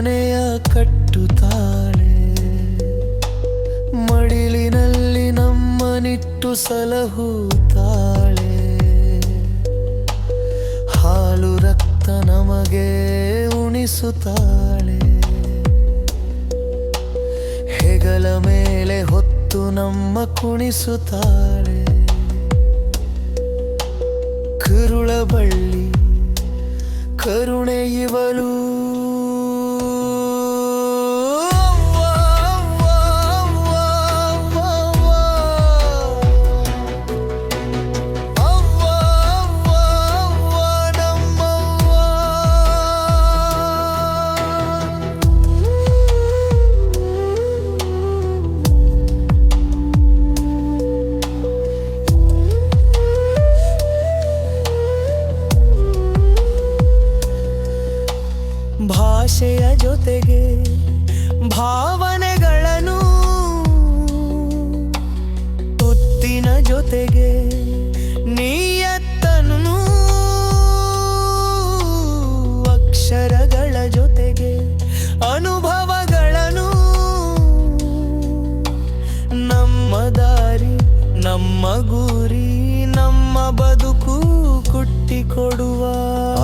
ಮನೆಯ ಕಟ್ಟುತ್ತಾಳೆ ಮಡಿಲಿನಲ್ಲಿ ನಮ್ಮ ಸಲಹು ತಾಳೆ. ಹಾಲು ರಕ್ತ ನಮಗೆ ಉಣಿಸುತ್ತಾಳೆ ಹೆಗಲ ಮೇಲೆ ಹೊತ್ತು ನಮ್ಮ ಕುಣಿಸುತ್ತಾಳೆ ಕರುಳ ಬಳ್ಳಿ, ಕರುಣೆ ಇವಳು ಭಾಷೆಯ ಜೊತೆಗೆ ಭಾವನೆಗಳನ್ನು ತುತ್ತಿನ ಜೊತೆಗೆ ನೀಯತ್ತನು ಅಕ್ಷರಗಳ ಜೊತೆಗೆ ಅನುಭವಗಳನ್ನು ನಮ್ಮ ದಾರಿ, ನಮ್ಮ ಗುರಿ, ನಮ್ಮ ಬದುಕು ಕುಟ್ಟಿಕೊಡುವ.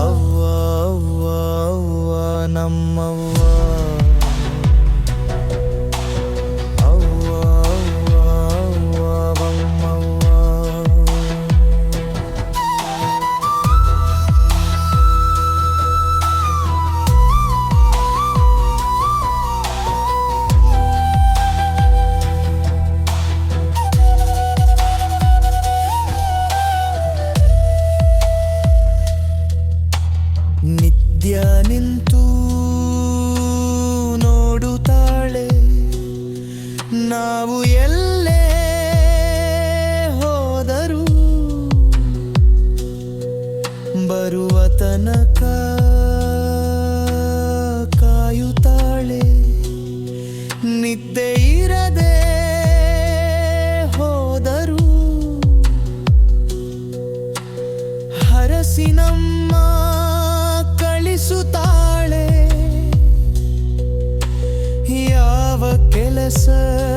ಅವ್ವ ಅವ್ವ. ಅವ್ವ ನಮ್ಮವ್ವ ಅವ್ವ ಅವ್ವ ಅವ್ವ ನಮ್ಮವ್ವ ನಿತ್ಯ ನಿಂತು ಹರಸಿ ನಮ್ಮ ಕಳಿಸುತ್ತಾಳೆ. ಯಾವ ಕೆಲಸವಿದ್ದರೂ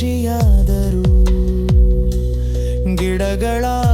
ಪಕ್ಷಿಯಾದರು ಗಿಡಗಳಾದರೂ